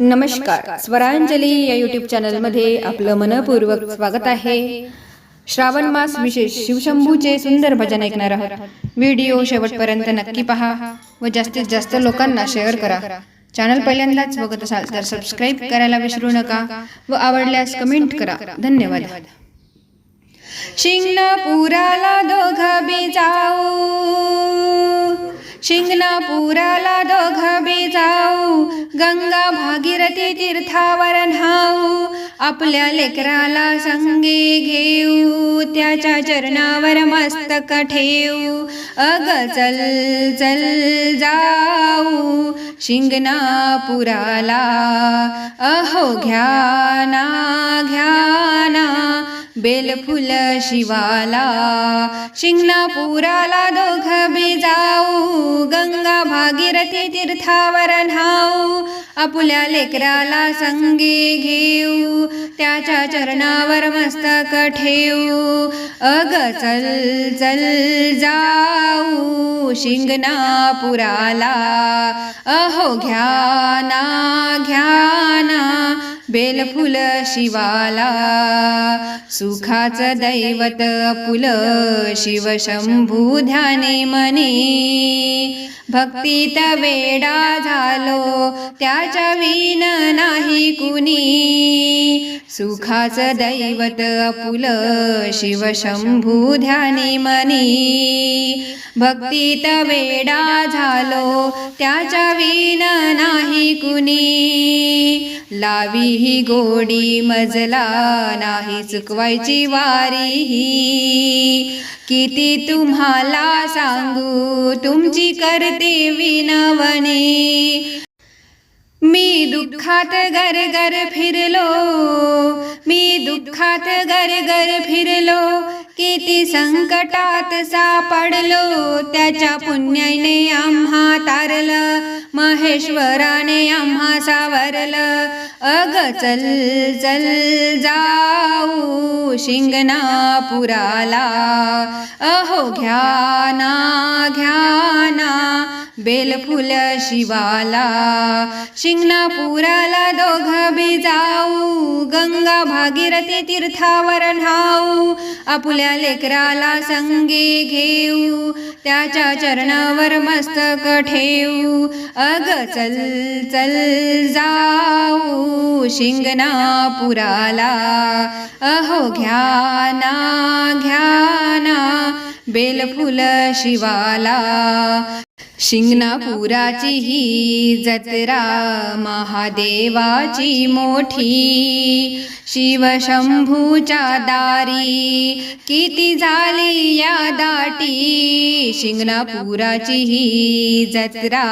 नमस्कार. स्वरांजली या युट्यूब चॅनलमध्ये आपलं मनपूर्वक स्वागत आहे. श्रावण मास विशेष शिवशंभूचे सुंदर भजन ऐकणार आहोत. व्हिडिओ शेवटपर्यंत नक्की पहा व जास्तीत जास्त लोकांना शेअर करा. चॅनल पहिल्यांदाच बघत असाल तर सबस्क्राईब करायला विसरू नका व आवडल्यास कमेंट करा. धन्यवाद. शिंगणापुराला दोघ बी जाऊ शिंगणापुराला दोघ बी जाऊ गंगा भागीरथी तीर्थावर न्हाऊ आपल्या लेकराला संगे घेऊ त्याच्या चरणावर मस्तक ठेऊ अग चल चल जाऊ शिंगणापुराला अहो घ्या ना घ्या बेलफुल शिवाला शिंगणापुराला दोघ बी जाऊ गंगा भागीरथी तीर्थावर न्हाऊ आपुल्या लेकराला संगे घेऊ त्याच्या चरणावर मस्तक ठेऊ अग चल चल जाऊ शिंगणापुराला अहो घ्या ना घ्या ना बेलफुल शिवाला सुखाचं दैवत पुल शिवशंभू ध्याने मनी. भक्तीत वेडा झालो त्याच्या विन नाही कुणी सुखाचं दैवत पुल शिवशंभू ध्याने मनी. भक्तीत वेडा झालो त्याच्या विन नाही कुणी लावी ही गोडी मजला नाही चुकवायची वारी ही किती तुम्हाला सांगू तुमची करते विनवणी. मी दुःखात घर घर फिरलो मी दुःखात घर घर फिरलो किती संकटात सापडलो त्याच्या पुण्याने आम्हा तारलं महेश्वराने आम्हा सावरलं. अग चल चल जाऊ शिंगणापुराला. अहो घ्या ना घ्या ना बेलफुल शिवाला शिंगणापुराला दोघ बी जाऊ गंगा भागीरथी तीर्थावर न्हाऊ आपल्या लेकराला संगे घेऊ त्याच्या चरणावर मस्तक ठेऊ अग चल चल जाऊ शिंगणापुराला अहो घ्या ना बेलफुल शिवाला शिंगणापुराची ही जत्रा महादेवाची मोठी. शिवशंभूच्या दारी किती झाली या दाटी. शिंगणापुराची ही जत्रा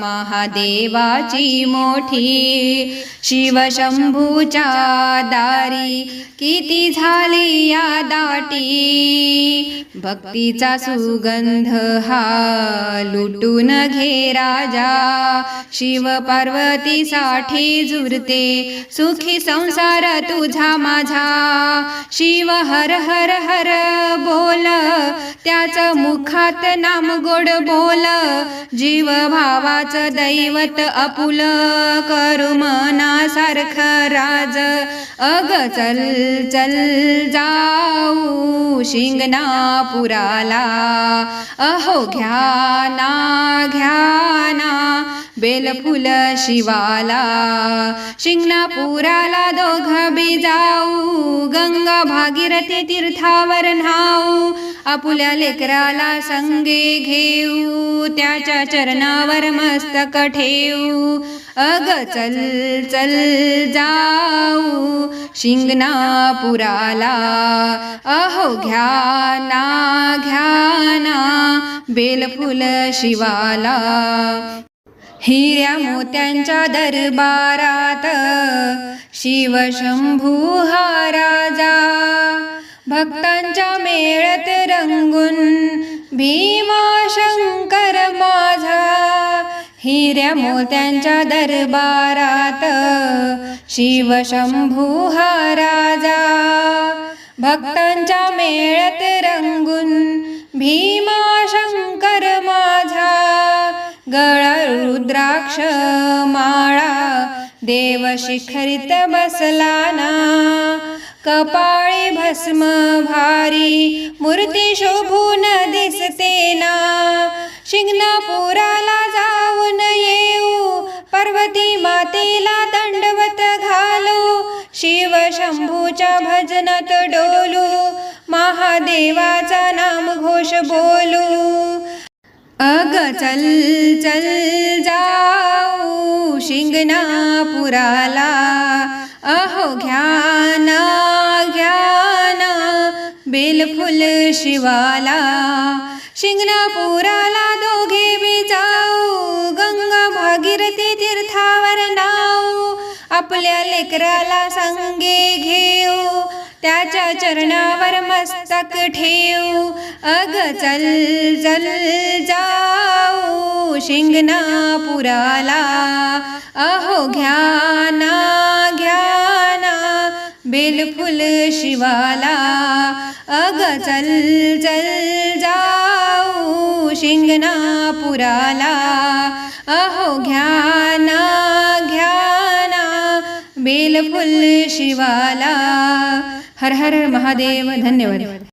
महादेवाची मोठी. शिवशंभूच्या दारी किती झाली या दाटी. भक्तीचा सुगंध हा लुटू लुटून घे राजा. शिव पार्वतीसाठी जुरते सुखी संसार तुझा माझा. शिव हर हर हर बोल त्याच मुखात नाम गोड बोल. जीव भावाचं दैवत अपुल करू मनासारख राज. अग चल चल जाऊ शिंगणापुराला. अहो घ्या ना घ्याना बेलफुल शिवाला शिंगणापुराला दोघ बी जाऊ गंगा भागीरथी तीर्थावर न्हाऊ आपुल्या लेकराला संगे घेऊ त्याच्या चरणावर मस्तक ठेऊ अग चल चल जाऊ शिंगणापुराला अहो घ्या ना घ्या ना बेलफुल शिवाला. हिऱ्या मोत्यांच्या दरबारात शिवशंभू हा राजा. भक्तांच्या मेळत रंगून भीमा शंकर माझा. हिऱ्या मोत्यांच्या दरबारात शिवशंभू हा राजा. भक्तांच्या मेळत रंगून भीमा शंकर माझा गळा रुद्राक्ष माळा देव शिखरित बसला ना कपाळी भस्म भारी मूर्ती शोभून दिसते ना शिंगणापुराला जाऊन येऊ पर्वती मातेला दंडवत घालू शिव शंभूच्या भजनात डोलू महादेवाचा नाम घोष बोलू. अग चल चल जाऊ शिंगणापुराला. अहो घ्याना घ्याना बेलफुल शिवाला. शिंगणापुराला दोघे बी जाऊ आपल्या लेकराला संगे घेऊ. त्याच्या चरणावर मस्तक ठेवू अग चल चल जाऊ. शिंगणापुराला. अहो घ्याना घ्याना बेलफुल शिवाला. अग चल चल जाऊ. शिंगणापुराला. अहो घ्याना घ्याना फुल शिवाला. हर हर महादेव धन्यवाद.